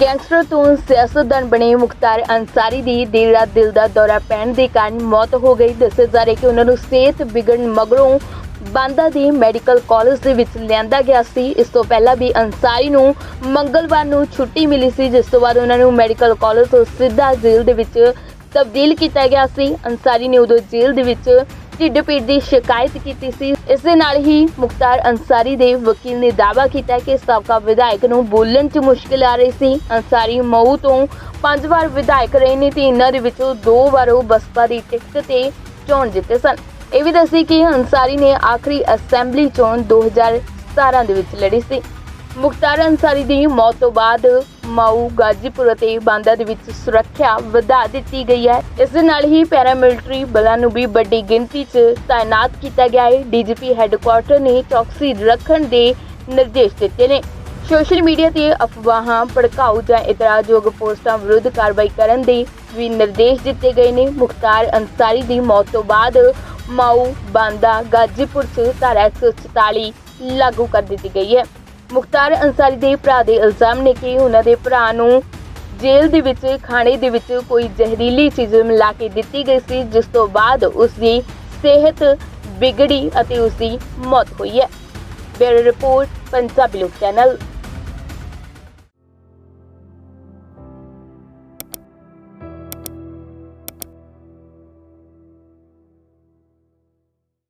Gangster ਤੋਂ ਸਿਆਸਤਦਾਨ ਬਣੇ ਮੁਖਤਾਰ ਅੰਸਾਰੀ ਦੀ ਦੇਰ ਰਾਤ ਦਿਲ ਦਾ ਦੌਰਾ ਪੈਣ ਦੇ ਕਾਰਨ ਮੌਤ ਹੋ ਗਈ। ਦੱਸਿਆ ਜਾ ਰਿਹਾ ਕਿ ਉਹਨਾਂ ਨੂੰ ਸਿਹਤ ਵਿਗੜਨ ਮਗਰੋਂ ਬਾਂਦਾ ਦੇ ਮੈਡੀਕਲ ਕਾਲਜ ਦੇ ਵਿੱਚ ਲਿਆਂਦਾ ਗਿਆ ਸੀ। ਇਸ ਤੋਂ ਪਹਿਲਾਂ ਵੀ ਅੰਸਾਰੀ ਨੂੰ ਮੰਗਲਵਾਰ ਨੂੰ ਛੁੱਟੀ ਮਿਲੀ ਸੀ, ਜਿਸ ਤੋਂ ਬਾਅਦ ਉਹਨਾਂ ਨੂੰ ਮੈਡੀਕਲ ਕਾਲਜ ਤੋਂ ਸਿੱਧਾ ਜੇਲ੍ਹ ਦੇ ਵਿੱਚ ਤਬਦੀਲ ਕੀਤਾ ਗਿਆ ਸੀ। ਅੰਸਾਰੀ ਨੇ ਉਦੋਂ ਜੇਲ੍ਹ ਦੇ ਵਿੱਚ ਢਿੱਡ ਪੀੜ ਦੀ ਸ਼ਿਕਾਇਤ ਕੀਤੀ ਸੀ। ਇਸ ਦੇ ਨਾਲ ਹੀ ਮੁਖਤਾਰ ਅੰਸਾਰੀ ਦੇ ਵਕੀਲ ਨੇ ਦਾਅਵਾ ਕੀਤਾ ਕਿ ਸਾਬਕਾ ਵਿਧਾਇਕ ਨੂੰ ਬੋਲਣ 'ਚ ਮੁਸ਼ਕਿਲ ਆ ਰਹੀ ਸੀ। ਅੰਸਾਰੀ ਮਊ ਤੋਂ ਪੰਜ ਵਾਰ ਵਿਧਾਇਕ ਰਹੇ ਨੇ ਤੇ ਇਹਨਾਂ ਦੇ ਵਿੱਚੋਂ ਦੋ ਵਾਰ ਉਹ ਬਸਪਾ ਦੀ ਟਿਕਟ ਤੇ ਚੋਣ ਜਿੱਤੇ ਸਨ। ਇਹ ਵੀ ਦੱਸੀ ਕਿ ਅੰਸਾਰੀ ਨੇ ਆਖਰੀ ਅਸੈਂਬਲੀ ਚੋਣ 2017 ਦੇ ਵਿੱਚ ਲੜੀ ਸੀ। ਮੁਖਤਾਰ ਅੰਸਾਰੀ ਦੀ ਮੌਤ ਤੋਂ ਬਾਅਦ ਮਾਊ ਗਾਜੀਪੁਰ ਅਤੇ ਬਾਂਦਾ ਦੇ ਵਿੱਚ ਸੁਰੱਖਿਆ ਵਧਾ ਦਿੱਤੀ ਗਈ ਹੈ। ਇਸ ਦੇ ਨਾਲ ਹੀ ਪੈਰਾਮਿਲਟਰੀ ਬਲਾਂ ਨੂੰ ਵੀ ਵੱਡੀ ਗਿਣਤੀ 'ਚ ਤਾਇਨਾਤ ਕੀਤਾ ਗਿਆ ਹੈ। ਡੀਜੀਪੀ ਹੈੱਡਕੁਆਰਟਰ ਨੇ ਚੌਕਸੀ ਰੱਖਣ ਦੇ ਨਿਰਦੇਸ਼ ਦਿੱਤੇ ਨੇ। ਸੋਸ਼ਲ ਮੀਡੀਆ ਤੇ ਅਫਵਾਹਾਂ, ਭੜਕਾਊ ਜਾਂ ਇਤਰਾਜ਼ਯੋਗ ਪੋਸਟਾਂ ਵਿਰੁੱਧ ਕਾਰਵਾਈ ਕਰਨ ਦੇ ਵੀ ਨਿਰਦੇਸ਼ ਦਿੱਤੇ ਗਏ ਨੇ। ਮੁਖਤਾਰ ਅੰਸਾਰੀ ਦੀ ਮੌਤ ਤੋਂ ਬਾਅਦ ਮਾਊ ਬਾਂਦਾ ਗਾਜੀਪੁਰ 'ਚ ਧਾਰਾ 144 ਲਾਗੂ ਕਰ ਦਿੱਤੀ ਗਈ ਹੈ। ਮੁਖਤਾਰ ਅੰਸਾਰੀ ਦੇ ਭਰਾ ਦੇ ਇਲਜ਼ਾਮ ਨੇ ਕਿ ਉਹਨਾਂ ਦੇ ਭਰਾ ਨੂੰ ਜੇਲ੍ਹ ਦੇ ਵਿੱਚ, ਖਾਣੇ ਦੇ ਵਿੱਚ ਕੋਈ ਜ਼ਹਿਰੀਲੀ ਚੀਜ਼ ਮਿਲਾ ਕੇ ਦਿੱਤੀ ਗਈ ਸੀ, ਜਿਸ ਤੋਂ ਬਾਅਦ ਉਸ ਦੀ ਸਿਹਤ ਵਿਗੜੀ ਅਤੇ ਉਸ ਦੀ ਮੌਤ ਹੋਈ ਹੈ। ਬਿਊਰੋ ਰਿਪੋਰਟ, ਪੰਜਾਬੀ ਲੋਕ ਚੈਨਲ।